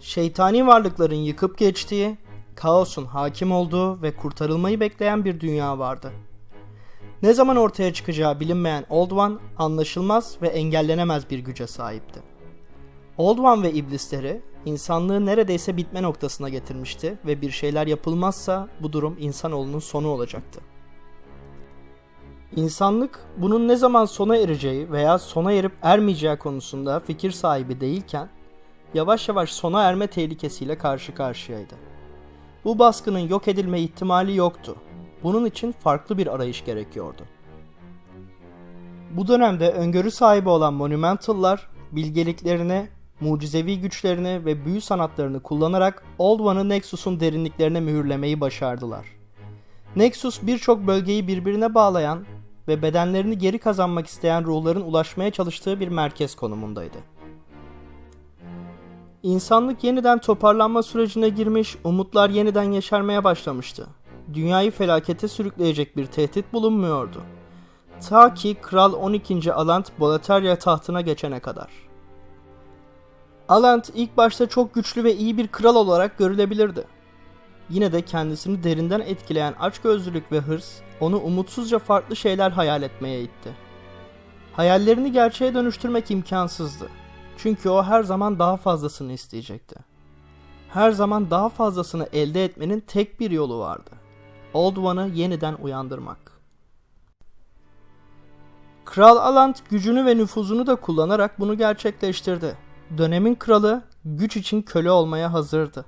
Şeytani varlıkların yıkıp geçtiği, kaosun hakim olduğu ve kurtarılmayı bekleyen bir dünya vardı. Ne zaman ortaya çıkacağı bilinmeyen Old One anlaşılmaz ve engellenemez bir güce sahipti. Old One ve iblisleri insanlığı neredeyse bitme noktasına getirmişti ve bir şeyler yapılmazsa bu durum insanoğlunun sonu olacaktı. İnsanlık bunun ne zaman sona ereceği veya sona erip ermeyeceği konusunda fikir sahibi değilken yavaş yavaş sona erme tehlikesiyle karşı karşıyaydı. Bu baskının yok edilme ihtimali yoktu. Bunun için farklı bir arayış gerekiyordu. Bu dönemde öngörü sahibi olan Monumental'lar bilgeliklerini, mucizevi güçlerini ve büyü sanatlarını kullanarak Old One'ı Nexus'un derinliklerine mühürlemeyi başardılar. Nexus birçok bölgeyi birbirine bağlayan ve bedenlerini geri kazanmak isteyen ruhların ulaşmaya çalıştığı bir merkez konumundaydı. İnsanlık yeniden toparlanma sürecine girmiş, umutlar yeniden yeşermeye başlamıştı. Dünyayı felakete sürükleyecek bir tehdit bulunmuyordu. Ta ki Kral 12. Alant Boletaria tahtına geçene kadar. Alant ilk başta çok güçlü ve iyi bir kral olarak görülebilirdi. Yine de kendisini derinden etkileyen açgözlülük ve hırs onu umutsuzca farklı şeyler hayal etmeye itti. Hayallerini gerçeğe dönüştürmek imkansızdı. Çünkü o her zaman daha fazlasını isteyecekti. Her zaman daha fazlasını elde etmenin tek bir yolu vardı. Old One'ı yeniden uyandırmak. Kral Alant gücünü ve nüfuzunu da kullanarak bunu gerçekleştirdi. Dönemin kralı güç için köle olmaya hazırdı.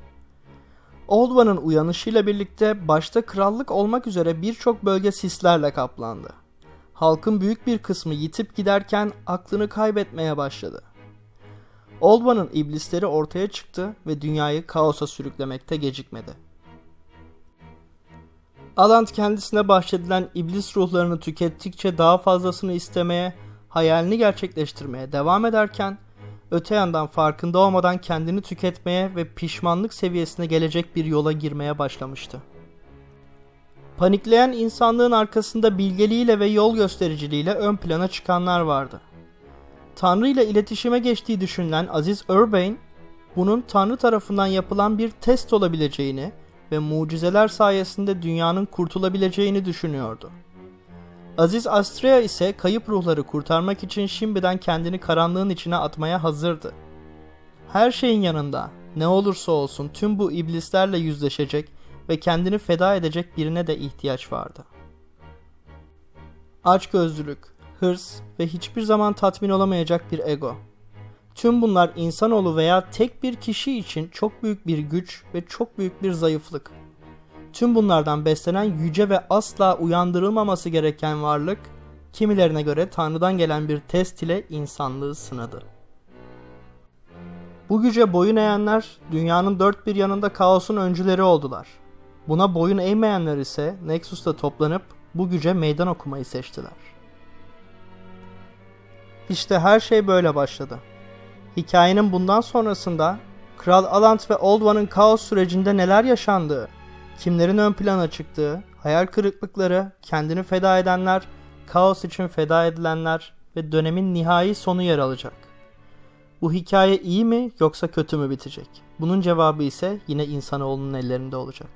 Old One'ın uyanışıyla birlikte başta krallık olmak üzere birçok bölge sislerle kaplandı. Halkın büyük bir kısmı yitip giderken aklını kaybetmeye başladı. Old One'ın iblisleri ortaya çıktı ve dünyayı kaosa sürüklemekte gecikmedi. Alant kendisine bahşedilen iblis ruhlarını tükettikçe daha fazlasını istemeye, hayalini gerçekleştirmeye devam ederken, öte yandan farkında olmadan kendini tüketmeye ve pişmanlık seviyesine gelecek bir yola girmeye başlamıştı. Panikleyen insanlığın arkasında bilgeliğiyle ve yol göstericiliğiyle ön plana çıkanlar vardı. Tanrı ile iletişime geçtiği düşünülen Aziz Urbane, bunun Tanrı tarafından yapılan bir test olabileceğini ve mucizeler sayesinde dünyanın kurtulabileceğini düşünüyordu. Aziz Astrea ise kayıp ruhları kurtarmak için şimdiden kendini karanlığın içine atmaya hazırdı. Her şeyin yanında ne olursa olsun tüm bu iblislerle yüzleşecek ve kendini feda edecek birine de ihtiyaç vardı. Açgözlülük, hırs ve hiçbir zaman tatmin olamayacak bir ego. Tüm bunlar insanoğlu veya tek bir kişi için çok büyük bir güç ve çok büyük bir zayıflık. Tüm bunlardan beslenen yüce ve asla uyandırılmaması gereken varlık, kimilerine göre Tanrı'dan gelen bir test ile insanlığı sınadı. Bu güce boyun eğenler dünyanın dört bir yanında kaosun öncüleri oldular. Buna boyun eğmeyenler ise Nexus'ta toplanıp bu güce meydan okumayı seçtiler. İşte her şey böyle başladı. Hikayenin bundan sonrasında Kral Alant ve Old One'ın kaos sürecinde neler yaşandığı, kimlerin ön plana çıktığı, hayal kırıklıkları, kendini feda edenler, kaos için feda edilenler ve dönemin nihai sonu yer alacak. Bu hikaye iyi mi yoksa kötü mü bitecek? Bunun cevabı ise yine insanoğlunun ellerinde olacak.